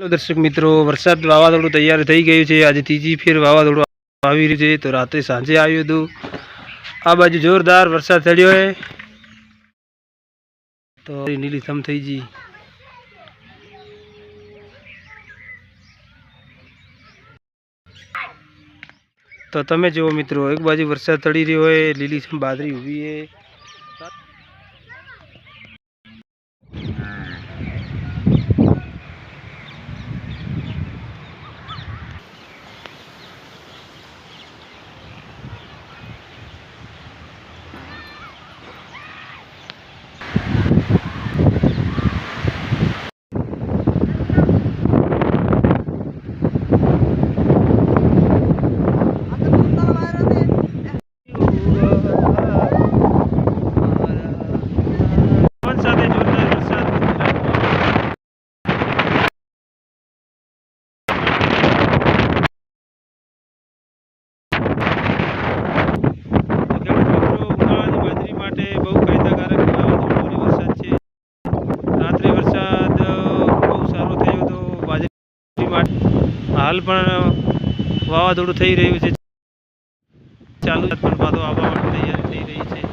Hello દર્શક મિત્રો, વરસાદ વાવાઝોડું તૈયાર થઈ ગયું છે. આજે ત્રીજી ફેર વાવાઝોડું આવી રહ્યું છે. તો રાત્રે સાંજે આવ્યું હતું. આ બાજુ જોરદાર વરસાદ ચડ્યો છે. તો નીલીથમ થઈ ગઈ. તો તમે જુઓ મિત્રો, એક બાજુ વરસાદ ચડી રહ્યો હોય લીલીછમ બાદરી ઊભી છે પવન સાથે જોરદાર વરસાદ તો ખેડૂત મિત્રો ઉનાળાની બાજરી માટે બહુ ફાયદાકારક વાવાઝોડું અને વરસાદ છે રાત્રે વરસાદ અ, બહુ સારો થયો હતો બાજરી માટે હાલ પણ વાવાઝોડું થઈ રહ્યું છે. ચાલુ પણ પાછો આવવા માટે તૈયારી